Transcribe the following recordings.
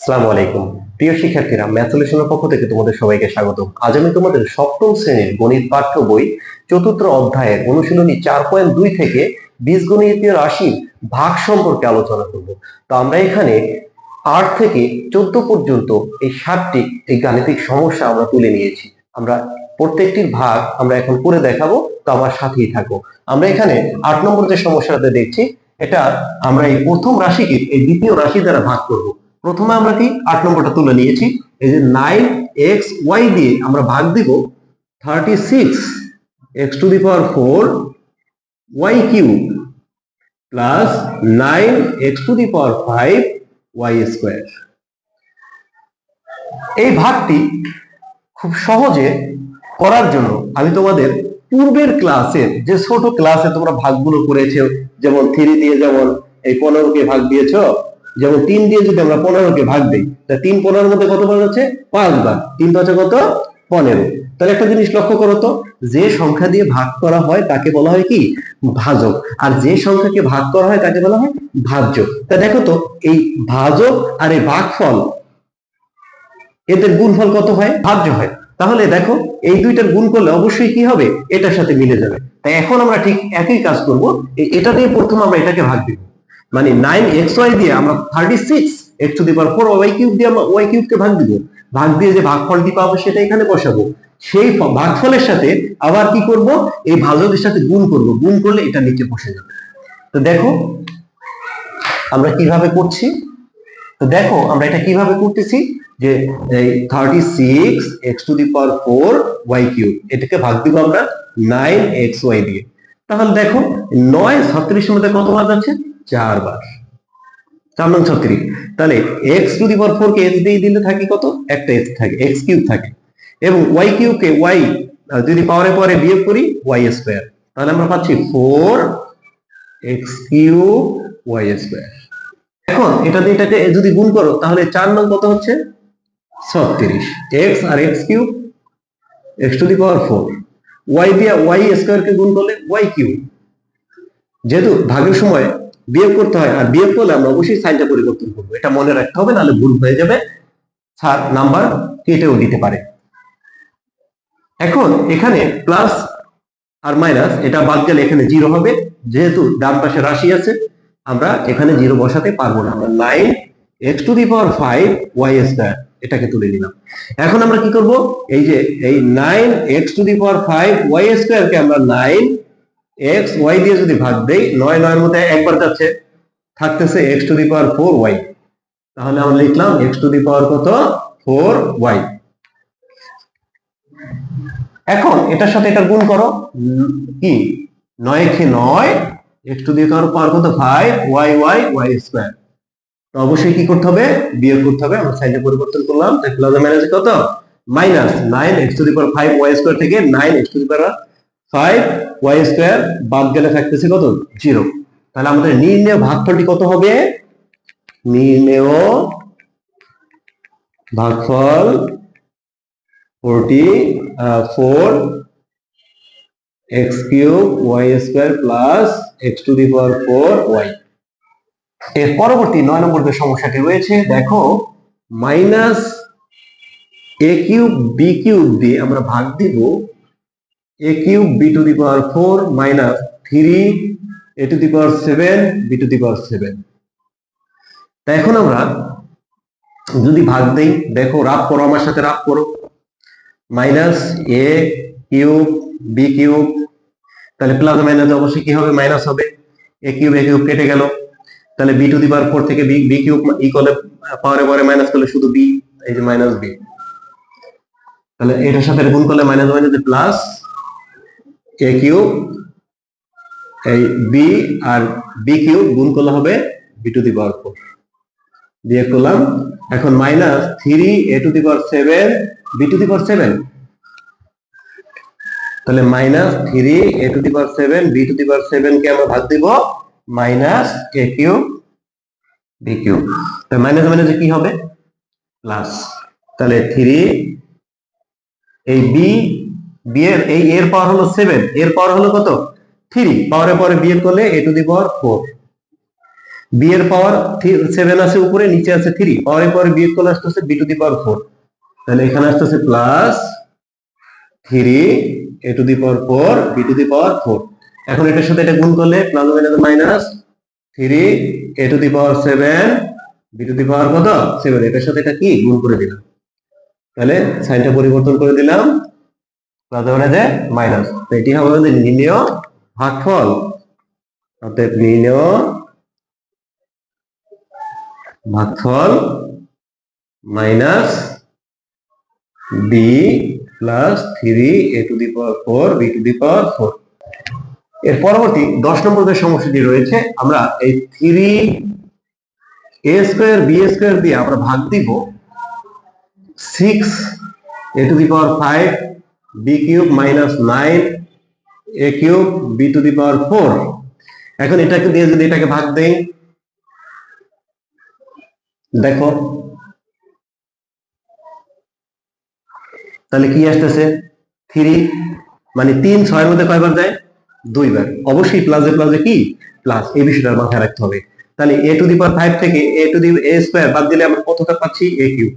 আসসালামু আলাইকুম। প্রিয় শিক্ষার্থীরা, ম্যাথ সলিউশনের পক্ষ থেকে তোমাদের সবাইকে স্বাগত আজ আমি তোমাদের সপ্তম শ্রেণির গণিত পাঠ্য বই, চতুর্থ অধ্যায়ের অনুশীলনী চার পয়েন্ট দুই থেকে বীজগণিতীয় রাশির ভাগ সম্পর্কে আলোচনা করব। তো আমরা এখানে আট থেকে চোদ্দ পর্যন্ত এই সাতটি এই গাণিতিক সমস্যা আমরা তুলে নিয়েছি। আমরা প্রত্যেকটির ভাগ আমরা এখন করে দেখাবো, তো আমার সাথেই থাকো। আমরা এখানে আট নম্বর যে সমস্যাটা দেখছি, এটা আমরা এই প্রথম রাশিকে এই দ্বিতীয় রাশি দ্বারা ভাগ করব। প্রথমে আমরা কি আট নম্বরটা তুলে নিয়েছি। এই যে নাইন এক্স ওয়াই দিয়ে আমরা ভাগ দিব thirty six X to the power four Y cube plus nine X to the power five Y square এই ভাগটি খুব সহজে করার জন্য আমি তোমাদের পূর্বের ক্লাসের যে ছোট ক্লাসে তোমরা ভাগগুলো করেছ, যেমন থ্রি দিয়ে যেমন এই পনেরোকে ভাগ দিয়েছ যেমন তিন দিয়ে যদি আমরা পনেরোকে ভাগ দিই, তা তিন পনেরোর মধ্যে কত বার হচ্ছে পাঁচবার তিন পাঁচে কত? পনেরো। তাহলে একটা জিনিস লক্ষ্য করো তো, যে সংখ্যা দিয়ে ভাগ করা হয় তাকে বলা হয় কি? ভাজক। আর যে সংখ্যাকে ভাগ করা হয় তাকে বলা হয় ভাজ্য তা দেখো তো, এই ভাজক আর এই ভাগফল, এদের গুণফল কত হয়? ভাজ্য হয়। তাহলে দেখো, এই দুইটার গুণ করলে অবশ্যই কি হবে? এটার সাথে মিলে যাবে। তাই এখন আমরা ঠিক একই কাজ করব। এটা দিয়ে প্রথম আমরা এটাকে ভাগ দিব। মানে নাইন এক্স ওয়াই দিয়ে আমরা thirty six X to the power four Y cube দিয়ে আমরা ওয়াই কিউবকে ভাগ দিব। ভাগ দিয়ে যে ভাগফলটি পাবো সেটা এখানে বসাবো। সেই ভাগফলের সাথে আবার কি করব? এই ভাজকের সাথে গুণ করব। গুণ করলে এটা নিচে বসে যাবে। তো দেখো, আমরা কীভাবে করছি? তো দেখো, আমরা এটা কীভাবে করতেছি? যে thirty six X to the power four Y cube এটাকে ভাগ দিব আমরা নাইন এক্স ওয়াই দিয়ে। তাহলে দেখো, নয় ছত্রিশের মধ্যে কত বার যাচ্ছে চারবার। চার নং ছত্রিশ তাহলে X to the power four K X দিয়ে দিলে থাকে কত? একটা এক্স থাকে এক্স কিউব থাকে। এবং ওয়াই কিউব কে ওয়াই যদি পাওয়ারে পরে বিয়োগ করি ওয়াই স্কোয়ার তাহলে আমরা পাচ্ছি four X cube Y square এখন এটা দিয়ে এটাকে যদি গুণ করো, তাহলে চার নং কত হচ্ছে? ছত্রিশ। X R X cube X to the power four Y দিয়ে ওয়াই স্কোয়ার কে গুণ করলে ওয়াই কিউব যেহেতু ভাগের সময় বিয়োগ করতে হয়। আর বিয়োগ করলে আমরা অবশ্যই সাইনটা পরিবর্তন করব। এটা মনে রাখতে হবে, নাহলে ভুল হয়ে যাবে। স্যার, নাম্বার কেটেও দিতে পারে। এখন এখানে প্লাস আর মাইনাস, এটা বাদ গেলে এখানে জিরো হবে। যেহেতু ডান পাশে রাশি আছে, আমরা এখানে জিরো বসাতে পারব না। আমরা nine X to the power five Y square এটাকে তুলে নিলাম। এখন আমরা কি করব? এই যে, এই nine X to the power five Y স্কোয়ারকে আমরা নাইন এক্স ওয়াই দিয়ে যদি ভাগ দেই নয় নয়ের মধ্যে একবার যাচ্ছে, থাকতেছে X to the power four Y তাহলে আমরা লিখলাম এক্স টু দি পাওয়ার কত? ফোর ওয়াই এখন এটার সাথে এটা গুণ করো, কি? নয় খে নয় এক্স টু দি পাওয়ার কত? Five Y Y Y square তো অবশ্যই কি করতে হবে? বিয়োগ করতে হবে। আমরা সাইডে পরিবর্তন করলাম। তাই প্লাস মাইনাস কত? Minus nine X to the power five Y square থেকে nine X to the power five Y square বাদ গেলে থাকতেছে কত? জিরো। তাহলে আমাদের নির্ণয় ভাগফলটি কত হবে? নির্ণয় ভাগফল forty four X cube Y square plus X to the power four Y. এর পরবর্তী নয় নম্বর যে সমস্যাটি রয়েছে, দেখো, minus A cube B cube দিয়ে আমরা ভাগ দিব A cube B to the power four minus three A to the power seven B to the power seven তা এখন আমরা যদি ভাগ দেই, দেখো রাব করো, আমার সাথে রাব করো। Minus A cube B cube তাহলে প্লাস মাইনাস অবশ্যই কি হবে? মাইনাস হবে। এ কিউব এ কিউব কেটে গেল। তাহলে B to the power four থেকে বি বি কিউব ই করলে পাওয়ারে পাওয়ারে মাইনাস করলে শুধু বি এই যে মাইনাস বি তাহলে এটার সাথে গুণ করলে minus minus plus A cube এই বি আর বি কিউব গুণ করলে হবে B to the power four. দিয়ে করলাম, এখন minus three A to the power seven, B to the power seven. তাহলে minus three A to the power seven, B to the power seven কে আমরা ভাগ দিব? Minus A cube B cube তাহলে minus মাইনাসে কি হবে? প্লাস। তাহলে three, এই বি বি এর এই এর পাওয়ার হলো সেভেন এর পাওয়ার হলো কত? থ্রি পাওয়ারে পরে বিয়োগ করলে A to the power four B এর পাওয়ার সেভেন আছে উপরে, নিচে আছে থ্রি পাওয়ারের পরে বিয়োগ করলে আসতেছে B to the power four তাহলে এখানে আসতেছে plus three A to the power four B to the power four এখন এটার সাথে এটা গুণ করলে plus minus three A to the power seven B to the power কত? সেভেন এটার সাথে এটা কি? গুণ করে দিলাম। তাহলে সাইনটা পরিবর্তন করে দিলাম। প্লাস মাইনাসে মাইনাস তো এটি হবে আমাদের নির্ণয় ভাগফল। অর্থাৎ নির্ণয় ভাগফল minus B plus three A to the power four B to the power four এর পরবর্তী দশ নম্বর যে সমস্যাটি রয়েছে, আমরা এই three A square B square দিয়ে আমরা ভাগ দিব six A to the power five B cube minus nine A cube B to the power four. এখন এটাকে দিয়ে যদি এটাকে ভাগ দেই, দেখো, তাহলে কি আসতেছে? থ্রি মানে তিন ছয়ের মধ্যে কয়বার যায়? দুইবার। অবশ্যই প্লাসে প্লাসে কি? প্লাস এই বিষয়টা মাথায় রাখতে হবে। তাহলে এ টু দি পাওয়ার ফাইভ থেকে এ টু দি এ স্কোয়ার বাদ দিলে আমরা কতটা পাচ্ছি? A cube.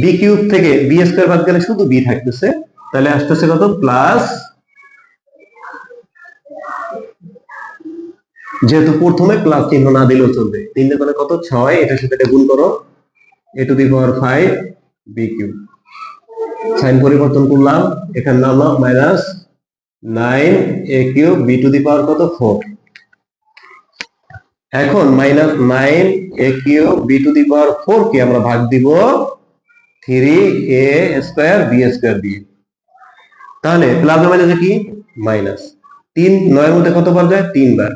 বি কিউব থেকে বি স্কোয়ার বাদ গেলে শুধু বি থাকতেছে। তাহলে আসতেছে কত? প্লাস যেহেতু প্রথমে প্লাস চিহ্ন না দিলেও চলবে। তিন কত? ছয়। এটার সাথে এটা গুণ করো। A to the power five B sign পরিবর্তন করলাম। এখানে নামলাম minus nine A B to the power কত? ফোর এখন minus nine A cube B to the power four কে আমরা ভাগ দিব three A square B square দিয়ে তাহলে প্লাস মাইনাসে কি? মাইনাস তিন, নয়ের মধ্যে কতবার যায়? তিনবার।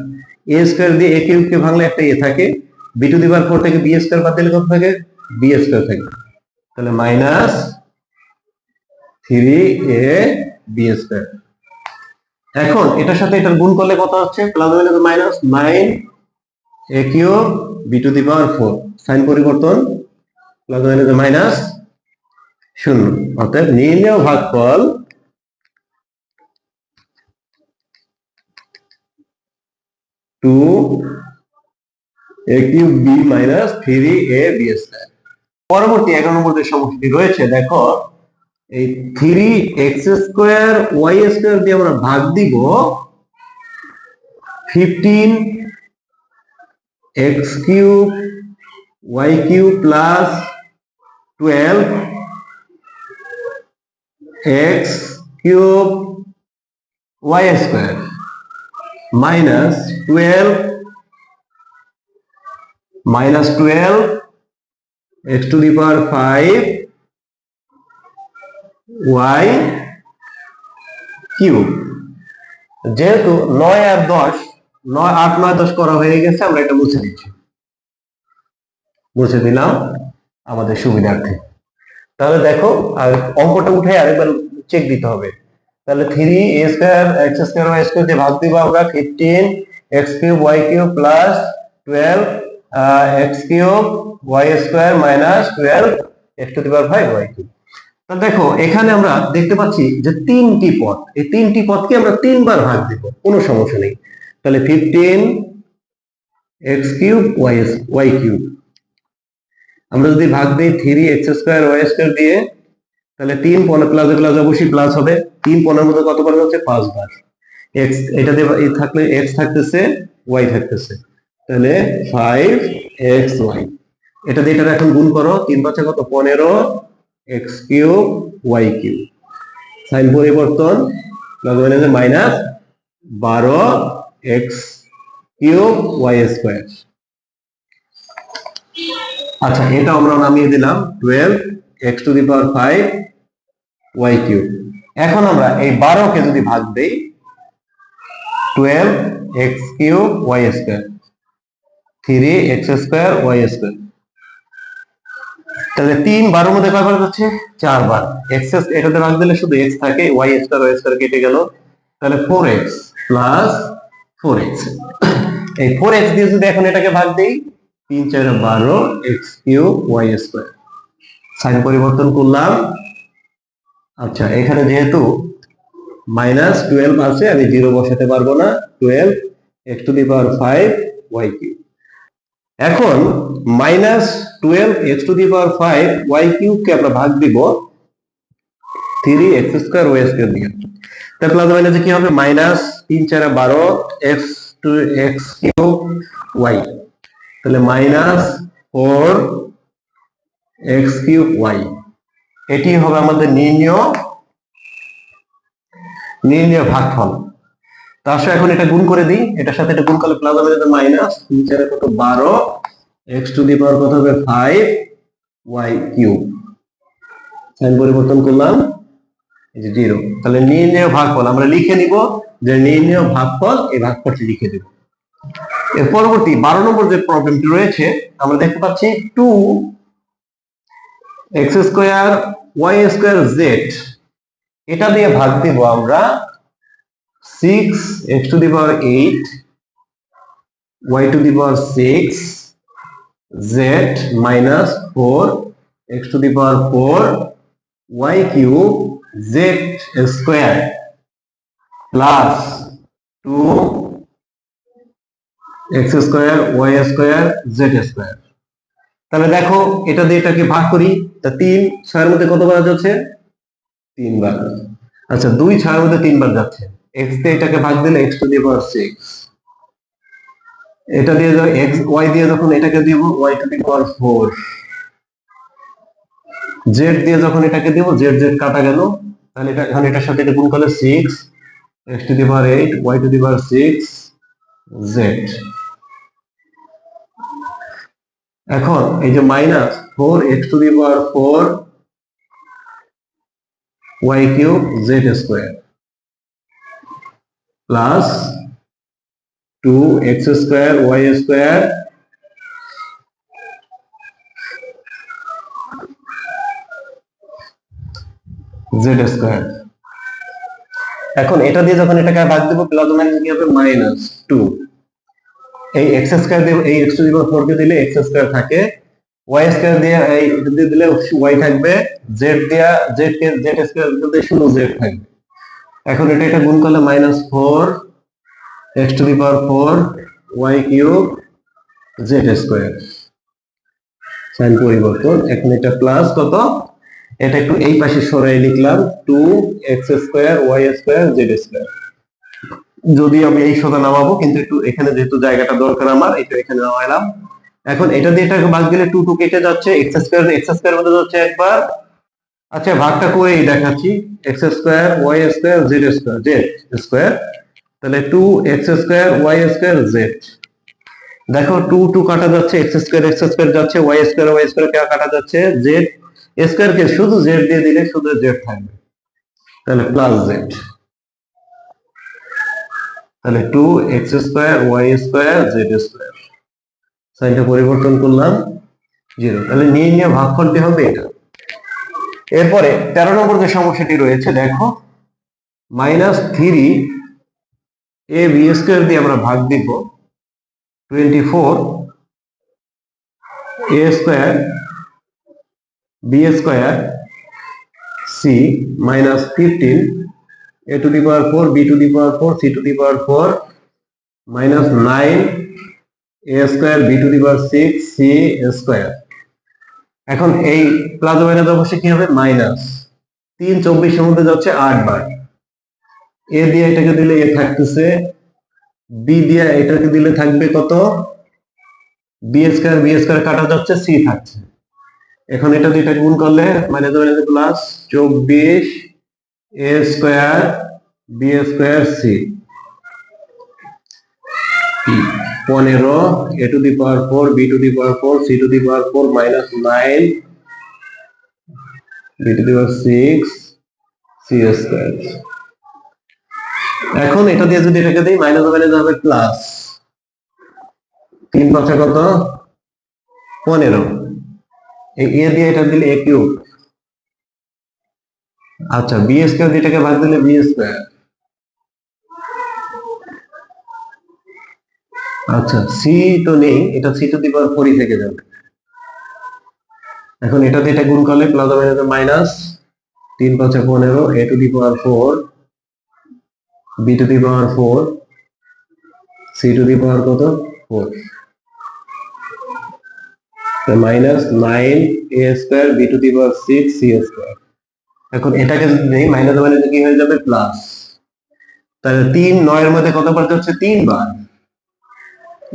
এ স্কোয়ার দিয়ে এ কিউব কে ভাঙলে একটা এ থাকে। B to the power four থেকে বি স্কোয়ার বাদ দিলে কত থাকে? বি স্কোয়ার থাকে। তাহলে minus three A B square এখন এটার সাথে এটার গুণ করলে কত হচ্ছে plus minus minus nine A cube B to the power four sign পরিবর্তন। প্লাস মাইনাস মাইনাস শূন্য। অর্থাৎ নির্ণয় ভাগফল two A cube B minus three A B square. পরবর্তী এগারো নম্বর যে সমস্যাটি রয়েছে, দেখো, এই three X square, Y square দিয়ে আমরা ভাগ দিব fifteen X cube, Y cube plus twelve X cube Y square minus twelve minus twelve X to the power five Y cube যেহেতু নয় আর দশ, নয়, আট, নয়, দশ করা হয়ে গেছে, আমরা এটা মুছে দিচ্ছি। মুছে দিলাম আমাদের সুবিধার্থে। তাহলে দেখো, আর অঙ্কটা উঠে আরেকবার চেক দিতে হবে। তাহলে three A square X square Y square দিয়ে ভাগ দিব আমরা fifteen X cube Y cube plus twelve X cube Y square minus twelve X to the power five Y cube তা দেখো, এখানে আমরা দেখতে পাচ্ছি যে তিনটি পথ, এই তিনটি পথকে আমরা তিনবার ভাগ দিব, কোনো সমস্যা নেই। তাহলে fifteen X cube Y Y cube আমরা যদি ভাগ দিই three X square Y square দিয়ে, তাহলে তিন পনেরো প্লাস প্লাস অবশ্যই প্লাস হবে। তিন পনেরোর মধ্যে কত কতবার হচ্ছে? পাঁচবার এক্স এটাতে থাকলে এক্স থাকতেছে ওয়াই থাকতেছে। তাহলে ফাইভ এক্স ওয়াই এটা দিয়ে এটা এখন গুণ করো, তিন পাঁচে কত? পনেরো X cube Y cube sign পরিবর্তন মাইনাস বারো এক্স কিউব ওয়াই স্কোয়ার আচ্ছা এটা আমরা নামিয়ে দিলাম। Twelve X to the power five Y cube এখন আমরা এই বারোকে যদি ভাগ দেই twelve X cube Y square three X square Y square তাহলে তিন বারোর মধ্যে কয়বার যাচ্ছে? চারবার এক্স এটাতে ভাগ দিলে শুধু এক্স থাকে ওয়াই স্কোয়ার ওয়াই স্কোয়ার কেটে গেল। তাহলে four X plus four X এই ফোর এক্স দিয়ে যদি এখন এটাকে ভাগ দিই তিন চার বারো X cube Y square. Sign পরিবর্তন করলাম। আচ্ছা এখানে যেহেতু মাইনাস টুয়েলভ আছে, আমি জিরো বসাতে পারব না। Twelve X to the power five Y cube. এখন minus twelve X to the power five Y কিউবকে আমরা ভাগ দিব three X square Y square দিয়ে। তার প্লাস মাইনাসে কি হবে? মাইনাস তিন চারে বারো X two X cube Y তাহলে minus four X cube Y এটি হবে আমাদের নির্ণয় নির্ণয় ভাগফল। তার সাথে এখন এটা গুণ করে দিই। এটার সাথে এটা গুণ করলে প্লাস হবে মাইনাস তিন চারে কত? বারো। এক্স টু দি পাওয়ার কত হবে? ফাইভ ওয়াই কিউব সাইন পরিবর্তন করলাম। এই যে জিরো তাহলে নির্ণয় ভাগফল, আমরা লিখে নিব যে নির্ণয় ভাগফল, এই ভাগফলটি লিখে দেব। এর পরবর্তী বারো নম্বর যে প্রবলেমটি রয়েছে, আমরা দেখতে পাচ্ছি two X square Y square Z এটা দিয়ে ভাগ দিব আমরা six X to the power eight Y to the power six Z minus four X to the power four Y cube Z square plus two X square Y square Z square তাহলে দেখো, এটা দিয়ে এটাকে ভাগ করি। তা তিন ছয়ের মধ্যে কতবার যাচ্ছে? তিনবার আচ্ছা দুই ছয়ের মধ্যে তিনবার যাচ্ছে। এক্স দিয়ে এটাকে ভাগ দিলে x to the power six এটা দিয়ে এক্স ওয়াই দিয়ে যখন এটাকে দিব y to the power four z দিয়ে যখন এটাকে দিব জেড জেড কাটা গেল। তাহলে এটা, এখন এটার সাথে এটা গুণ করলে six x to the power eight y to the power six z এখন এই যে minus four x to the power four y cube z square plus two x square y square z square এখন এটা দিয়ে যখন এটাকে ভাগ দেবো প্লাস মাইনাস কি হবে? মাইনাস টু এই এক্স স্কোয়ার দিয়ে, এই এক্স টু ফোর কে দিলে এক্স স্কোয়ার থাকে। ওয়াই স্কোয়ার দিয়ে, এই দিয়ে দিলে ওয়াই থাকবে। জেড দিয়া জেড কে জেড স্কোয়ার দিয়ে শুধু জেড থাকবে। এখন এটা এটা গুণ করলে minus four x to the power four y cube z square sign পরিবর্তন এখন এটা প্লাস কত? এটা একটু এই পাশে সরাই লিখলাম two x square y square z square যদি আমি এই সোজা নামাবো, কিন্তু একটু এখানে যেহেতু জায়গাটা দরকার আমার এটা এখানে নামাইলাম। এখন এটা দিয়ে এটাকে ভাগ দিলে টু টু কেটে যাচ্ছে এক্স স্কোয়ার এক্স স্কোয়ার মধ্যে যাচ্ছে একবার। আচ্ছা ভাগটা করেই দেখাচ্ছি x square Y square Z square Z square তাহলে two x square Y square z দেখো টু টু কাটা যাচ্ছে এক্স স্কোয়ার এক্স স্কোয়ার যাচ্ছে ওয়াই স্কোয়ার ওয়াই স্কোয়ার কাটা যাচ্ছে জেড স্কোয়ার কে শুধু জেড দিয়ে দিলে শুধু জেড থাকবে। তাহলে প্লাস জেড তাহলে two x square y square z square সাইনটা পরিবর্তন করলাম জিরো তাহলে নিয়ে নিয়ে ভাগফলটি হবে এটা। এরপরে তেরো নম্বর যে সমস্যাটি রয়েছে, দেখো minus three a b square দিয়ে আমরা ভাগ দিব twenty four a square b square c minus fifteen a to the power 4 b to the power 4 c to the power 4 minus 9 a square, b to the power 6 c square. এখন এই plus minus অবশ্যই কি হবে? Minus তিন চব্বিশের মধ্যে যাচ্ছে আট বার। এ দিয়ে এটাকে দিলে এ থাকতেছে। বি দিয়ে এটাকে দিলে থাকবে কত? বি স্কোয়ার বি স্কোয়ার কাটা যাচ্ছে সি থাকছে। এখন এটা দিয়ে গুণ করলে মাইনাস মাইনাস প্লাস চব্বিশ a square b square c পনেরো a to the power 4 b to the power 4 c to the power 4 minus 9 b to the power 6 c square এখন এটা দিয়ে যদি এটাকে দিই মাইনাস মাইনাস হবে প্লাস তিন পাঁচে কত পনেরো এ দিয়ে এটা দিলে এ কিউব আচ্ছা বি স্কোয়ার যেটাকে ভাগ দিলে বি স্কোয়ার আচ্ছা সি তো নেই, এটা সি টু দি পাওয়ার ফোরই থেকে যাবে। এখন এটা দিয়ে এটা গুণ করলে প্লাস মাইনাস মাইনাস তিন পাঁচে পনেরো a to the power four b to the power four c to the power কত? Four minus nine a square b to the power six c square এখন এটাকে যদি নেই মাইনাস মাইনাস কি হয়ে যাবে প্লাস তাহলে তিন নয়ের মধ্যে কতবার যাচ্ছে তিনবার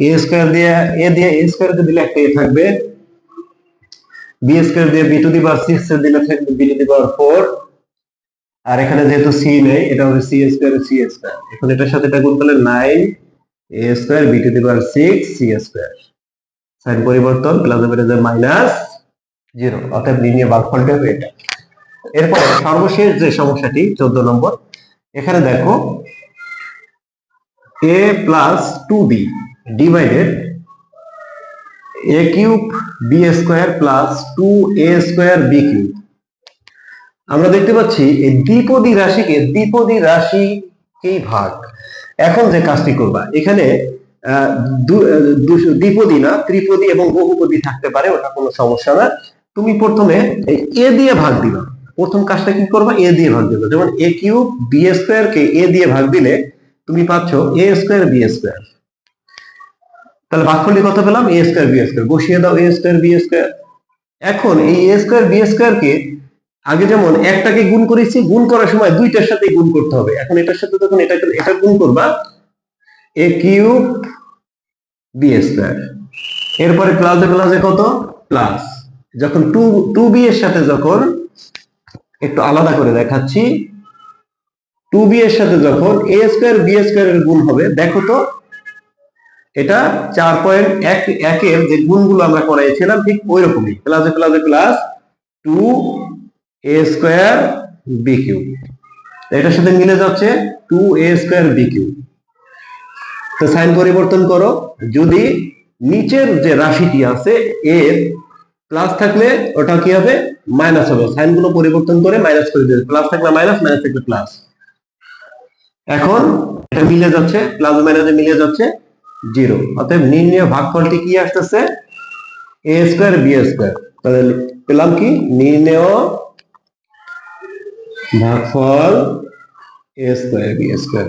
এ স্কোয়ার দিয়ে এ দিয়ে এ স্কোয়ারকে দিলে একটা এ থাকবে। বি স্কোয়ার দিয়ে b to the power six এর দিলে থাকবে b to the power four আর এখানে যেহেতু সি নেই, এটা হবে সি স্কোয়ার সি স্কোয়ার এখন এটার সাথে এটা গুণ করলে nine a square b to the power six c square sign পরিবর্তন প্লাস মাইনাস জিরো অর্থাৎ লিনিয়ার ভাগফলটা হবে এটা এরপরে সর্বশেষ যে সমস্যাটি, চোদ্দ নম্বর, এখানে দেখো a plus two b divided a cube b square plus two a square b cube আমরা দেখতে পাচ্ছি এই দ্বিপদী রাশিকে দ্বিপদী রাশিকেই ভাগ। এখন যে কাজটি করবা, এখানে দ্বিপদী না, ত্রিপদী এবং বহুপদী থাকতে পারে, ওটা কোনো সমস্যা না। তুমি প্রথমে এ দিয়ে ভাগ দিবা। প্রথম কাজটা কি করবা? এ দিয়ে ভাগ দিবা। যেমন এ কিউব বি স্কোয়ার কে এ দিয়ে ভাগ দিলে তুমি পাচ্ছ এ স্কোয়ার বি স্কোয়ার। তাহলে ভাগফলটি কত পেলাম? A square b square. বসিয়ে দাও এ স্কোয়ার বি স্কোয়ার। এখন এই এ স্কোয়ার বি স্কোয়ার কে আগে যেমন একটাকে গুণ করেছি, গুণ করার সময় দুইটার সাথে গুণ করতে হবে। এখন এটার সাথে যখন এটা এটা গুণ করবা এ কিউব বি স্কোয়ার। এরপরে প্লাসে প্লাসে কত? প্লাস যখন টু টু বি এর সাথে যখন একটু আলাদা করে দেখাচ্ছি। টু বি এর সাথে যখন এ স্কোয়ার বি স্কোয়ার এর গুণ হবে, দেখো তো, এটা চার পয়েন্ট এক, একের যে গুণগুলো আমরা করাইছিলাম, ঠিক ওই রকমই প্লাসে প্লাসে plus two a square b cube এটার সাথে মিলে যাচ্ছে two a square b cube তো সাইন পরিবর্তন করো, যদি নিচের যে রাশিটি আছে, এর প্লাস থাকলে ওটা কি হবে? মাইনাস হবে। সাইনগুলো পরিবর্তন করে মাইনাস করে দেবে প্লাস থাকলে মাইনাস মাইনাস থাকলে প্লাস এখন এটা মিলে যাচ্ছে প্লাস মাইনাসে মিলে যাচ্ছে জিরো অতএব নির্ণয় ভাগফলটি কি আসতেছে? এ স্কোয়ার বি স্কোয়ার তাহলে পেলাম কি? নির্ণয় ভাগফল এ স্কোয়ার বি স্কোয়ার